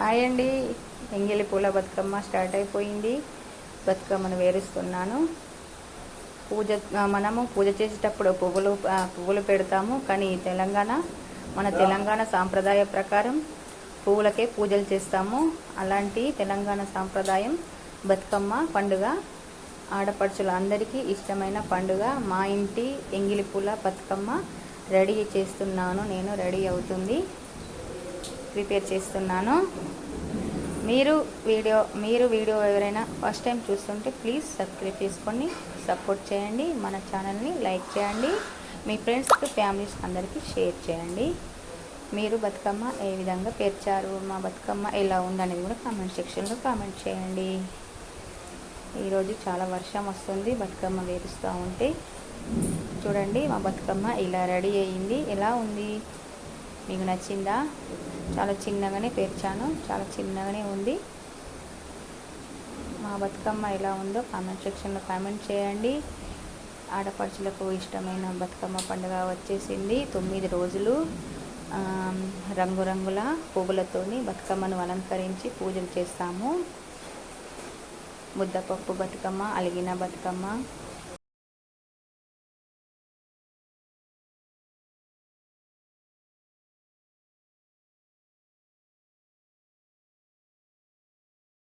Hi అండి. ఎంగిలి పూల బతుకమ్మ స్టార్ట్ అయిపోయింది. బతుకమ్మను వేరుస్తున్నాను. పూజ మనము పూజ చేసేటప్పుడు పువ్వులు పువ్వులు పెడతాము. కానీ తెలంగాణ మన తెలంగాణ సాంప్రదాయ ప్రకారం పువ్వులకే పూజలు చేస్తాము. అలాంటి తెలంగాణ సాంప్రదాయం బతుకమ్మ పండుగ ఆడపడుచుల అందరికీ ఇష్టమైన పండుగ. మా ఇంటి ఎంగిలి పూల బతుకమ్మ రెడీ చేస్తున్నాను. నేను రెడీ అవుతుంది. ప్రిపేర్ చేస్తున్నాను. మీరు వీడియో మీరు వీడియో ఎవరైనా ఫస్ట్ టైం చూస్తుంటే ప్లీజ్ సబ్స్క్రైబ్ చేసుకొని సపోర్ట్ చేయండి. మన ఛానల్ని లైక్ చేయండి. మీ ఫ్రెండ్స్కి ఫ్యామిలీస్ అందరికీ షేర్ చేయండి. మీరు బతుకమ్మ ఏ విధంగా పేర్చారు మా బతుకమ్మ ఎలా ఉందనేది కూడా కామెంట్ సెక్షన్లో కామెంట్ చేయండి. ఈరోజు చాలా వర్షం వస్తుంది బతుకమ్మ వేరుస్తూ ఉంటే. చూడండి మా బతుకమ్మ ఇలా రెడీ అయ్యింది. ఎలా ఉంది? మీకు నచ్చిందా? చాలా చిన్నగానే పేర్చాను. చాలా చిన్నగానే ఉంది. మా బతుకమ్మ ఎలా ఉందో కామెంట్ సెక్షన్లో కామెంట్ చేయండి. ఆడపడుచులకు ఇష్టమైన బతుకమ్మ పండుగ వచ్చేసింది. తొమ్మిది రోజులు రంగురంగుల పువ్వులతోని బతుకమ్మను అలంకరించి పూజలు చేస్తాము. ముద్దపప్పు బతుకమ్మ అలిగిన బతుకమ్మ